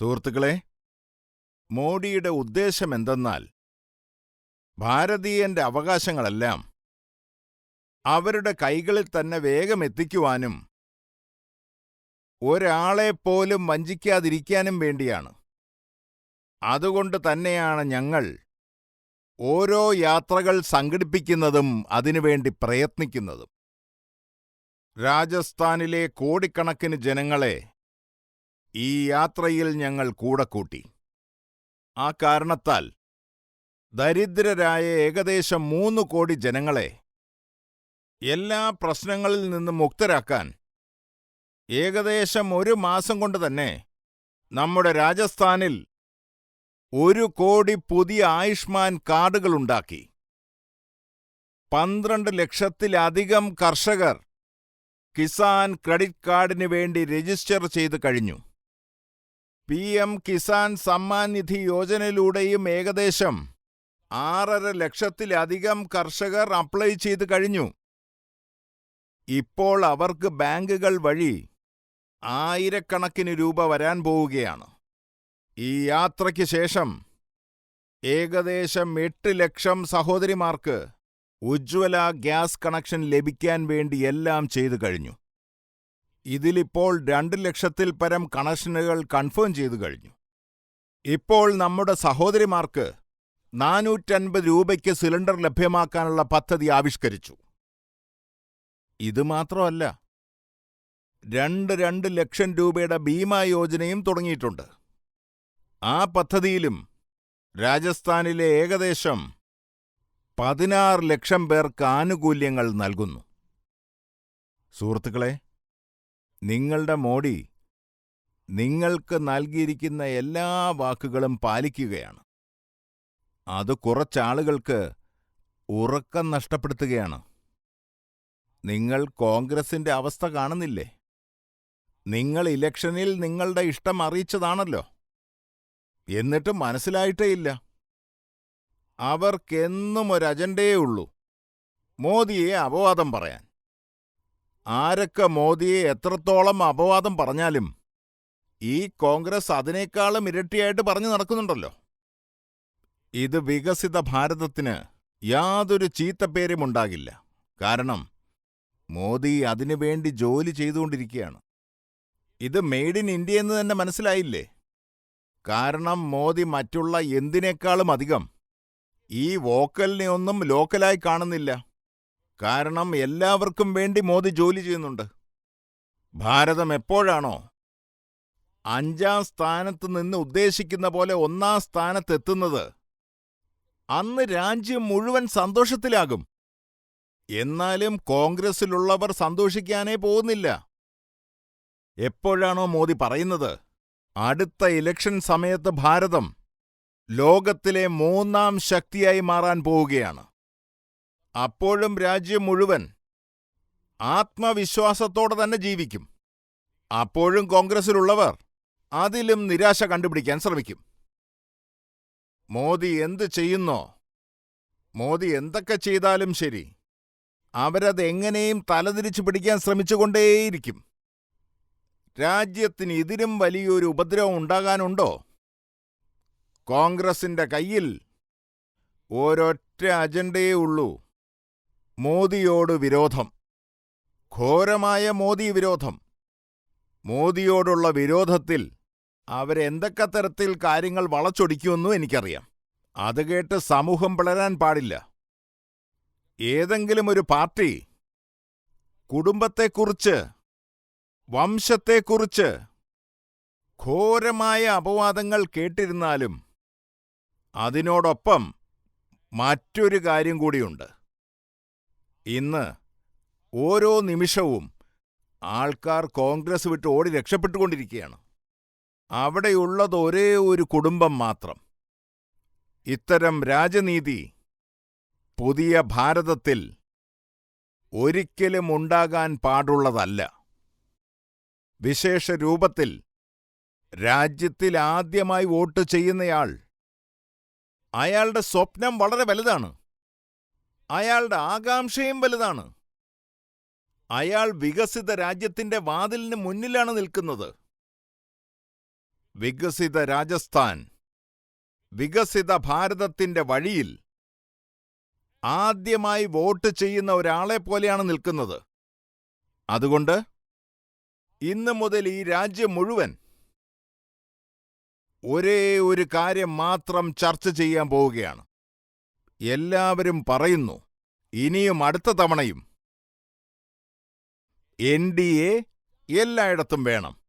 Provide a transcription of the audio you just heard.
സുഹൃത്തുക്കളെ മോഡിയുടെ ഉദ്ദേശം എന്തെന്നാൽ ഭാരതീയന്റെ അവകാശങ്ങളെല്ലാം അവരുടെ കൈകളിൽ തന്നെ വേഗം എത്തിക്കുവാനും ഒരാളെപ്പോലും വഞ്ചിക്കാതിരിക്കാനും വേണ്ടിയാണ്. അതുകൊണ്ട് തന്നെയാണ് ഞങ്ങൾ ഓരോ യാത്രകൾ സംഘടിപ്പിക്കുന്നതും അതിനുവേണ്ടി പ്രയത്നിക്കുന്നതും. രാജസ്ഥാനിലെ കോടിക്കണക്കിന് ജനങ്ങളെ ഈ യാത്രയിൽ ഞങ്ങൾ കൂടെ കൂട്ടി. ആ കാരണത്താൽ ദരിദ്രരായ ഏകദേശം മൂന്ന് കോടി ജനങ്ങളെ എല്ലാ പ്രശ്നങ്ങളിൽ നിന്നും മുക്തരാക്കാൻ ഏകദേശം ഒരു മാസം കൊണ്ട് തന്നെ നമ്മുടെ രാജസ്ഥാനിൽ ഒരു കോടി പുതിയ ആയുഷ്മാൻ കാർഡുകളുണ്ടാക്കി പന്ത്രണ്ട് ലക്ഷത്തിലധികം കർഷകർ കിസാൻ ക്രെഡിറ്റ് കാർഡിന് വേണ്ടി രജിസ്റ്റർ ചെയ്തു കഴിഞ്ഞു. പി എം കിസാൻ സമ്മാൻ നിധി യോജനയിലൂടെയും ഏകദേശം ആറര ലക്ഷത്തിലധികം കർഷകർ അപ്ലൈ ചെയ്തു കഴിഞ്ഞു. ഇപ്പോൾ അവർക്ക് ബാങ്കുകൾ വഴി ആയിരക്കണക്കിന് രൂപ വരാൻ പോവുകയാണ്. ഈ യാത്രയ്ക്ക് ശേഷം ഏകദേശം എട്ട് ലക്ഷം സഹോദരിമാർക്ക് ഉജ്ജ്വല ഗ്യാസ് കണക്ഷൻ ലഭിക്കാൻ വേണ്ടി എല്ലാം ചെയ്തു കഴിഞ്ഞു. ഇതിലിപ്പോൾ രണ്ട് ലക്ഷത്തിൽ പരം കണക്ഷനുകൾ കൺഫേം ചെയ്തു കഴിഞ്ഞു. ഇപ്പോൾ നമ്മുടെ സഹോദരിമാർക്ക് നാനൂറ്റൻപത് രൂപയ്ക്ക് സിലിണ്ടർ ലഭ്യമാക്കാനുള്ള പദ്ധതി ആവിഷ്കരിച്ചു. ഇത് മാത്രമല്ല രണ്ട് രണ്ട് ലക്ഷം രൂപയുടെ ബീമാ യോജനയും തുടങ്ങിയിട്ടുണ്ട്. ആ പദ്ധതിയിലും രാജസ്ഥാനിലെ ഏകദേശം പതിനാറ് ലക്ഷം പേർക്ക് ആനുകൂല്യങ്ങൾ നൽകുന്നു. സുഹൃത്തുക്കളെ നിങ്ങളുടെ മോഡി നിങ്ങൾക്ക് നൽകിയിരിക്കുന്ന എല്ലാ വാക്കുകളും പാലിക്കുകയാണ്. അത് കുറച്ചാളുകൾക്ക് ഉറക്കം നഷ്ടപ്പെടുത്തുകയാണ്. നിങ്ങൾ കോൺഗ്രസിന്റെ അവസ്ഥ കാണുന്നില്ലേ? നിങ്ങൾ ഇലക്ഷനിൽ നിങ്ങളുടെ ഇഷ്ടം അറിയിച്ചതാണല്ലോ. എന്നിട്ട് മനസ്സിലായിട്ടേ ഇല്ല. അവർക്കെന്നും ഒരു അജണ്ടയേ ഉള്ളൂ. മോദിയെ അപവാദം പറയാൻ. ആരൊക്കെ മോദിയെ എത്രത്തോളം അപവാദം പറഞ്ഞാലും ഈ കോൺഗ്രസ് അതിനേക്കാളും ഇരട്ടിയായിട്ട് പറഞ്ഞു നടക്കുന്നുണ്ടല്ലോ. ഇത് വികസിത ഭാരതത്തിന് യാതൊരു ചീത്തപ്പേരും ഉണ്ടാകില്ല. കാരണം മോദി അതിനുവേണ്ടി ജോലി ചെയ്തുകൊണ്ടിരിക്കുകയാണ്. ഇത് മെയ്ഡ് ഇൻ ഇന്ത്യ എന്ന് തന്നെ മനസ്സിലായില്ലേ? കാരണം മോദി മറ്റുള്ള എന്തിനേക്കാളും അധികം ഈ വോക്കലിനെ ഒന്നും ലോക്കലായി കാണുന്നില്ല. കാരണം എല്ലാവർക്കും വേണ്ടി മോദി ജോലി ചെയ്യുന്നുണ്ട്. ഭാരതം എപ്പോഴാണോ അഞ്ചാം സ്ഥാനത്ത് നിന്ന് ഉദ്ദേശിക്കുന്ന പോലെ ഒന്നാം സ്ഥാനത്തെത്തുന്നത് അന്ന് രാജ്യം മുഴുവൻ സന്തോഷത്തിലാകും. എന്നാലും കോൺഗ്രസിലുള്ളവർ സന്തോഷിക്കാനേ പോകുന്നില്ല. എപ്പോഴാണോ മോദി പറയുന്നത് അടുത്ത ഇലക്ഷൻ സമയത്ത് ഭാരതം ലോകത്തിലെ മൂന്നാം ശക്തിയായി മാറാൻ പോവുകയാണ്. അപ്പോഴും രാജ്യം മുഴുവൻ ആത്മവിശ്വാസത്തോടെ തന്നെ ജീവിക്കും. അപ്പോഴും കോൺഗ്രസിലുള്ളവർ അതിലും നിരാശ കണ്ടുപിടിക്കാൻ ശ്രമിക്കും. മോദി എന്ത് ചെയ്യുന്നോ മോദി എന്തൊക്കെ ചെയ്താലും ശരി അവരത് എങ്ങനെയും തലതിരിച്ചു പിടിക്കാൻ ശ്രമിച്ചുകൊണ്ടേയിരിക്കും. രാജ്യത്തിന് ഇതിലും വലിയൊരു ഉപദ്രവം ഉണ്ടാകാനുണ്ടോ? കോൺഗ്രസിന്റെ കയ്യിൽ ഒരൊറ്റ അജണ്ടയേ ഉള്ളൂ. മോദിയോട് വിരോധം. ഘോരമായ മോദി വിരോധം. മോദിയോടുള്ള വിരോധത്തിൽ അവരെന്തൊക്കെ തരത്തിൽ കാര്യങ്ങൾ വളച്ചൊടിക്കുമെന്നും എനിക്കറിയാം. അത് കേട്ട് സമൂഹം പിളരാൻ പാടില്ല. ഏതെങ്കിലും ഒരു പാർട്ടി കുടുംബത്തെക്കുറിച്ച് വംശത്തെക്കുറിച്ച് ഘോരമായ അപവാദങ്ങൾ കേട്ടിരുന്നാലും അതിനോടൊപ്പം മറ്റൊരു കാര്യം കൂടിയുണ്ട്. ഇന്ന് ഓരോ നിമിഷവും ആൾക്കാർ കോൺഗ്രസ് വിട്ട് ഓടി രക്ഷപ്പെട്ടുകൊണ്ടിരിക്കുകയാണ്. അവിടെയുള്ളത് ഒരേ ഒരു കുടുംബം മാത്രം. ഇത്തരം രാജനീതി പുതിയ ഭാരതത്തിൽ ഒരിക്കലും ഉണ്ടാകാൻ പാടുള്ളതല്ല. വിശേഷ രൂപത്തിൽ രാജ്യത്തിൽ ആദ്യമായി വോട്ട് ചെയ്യുന്നയാൾ അയാളുടെ സ്വപ്നം വളരെ വലുതാണ്. അയാളുടെ ആകാംക്ഷയും വലുതാണ്. അയാൾ വികസിത രാജ്യത്തിന്റെ വാതിലിന് മുന്നിലാണ് നിൽക്കുന്നത്. വികസിത രാജസ്ഥാൻ. വികസിത ഭാരതത്തിന്റെ വഴിയിൽ ആദ്യമായി വോട്ട് ചെയ്യുന്ന ഒരാളെ പോലെയാണ് നിൽക്കുന്നത്. അതുകൊണ്ട് ഇന്ന് മുതൽ ഈ രാജ്യം മുഴുവൻ ഒരേ ഒരു കാര്യം മാത്രം ചർച്ച ചെയ്യാൻ പോവുകയാണ്. എല്ലാവരും പറയുന്നു ഇനിയും അടുത്ത തവണയും. എൻ ഡി എ എല്ലായിടത്തും വേണം.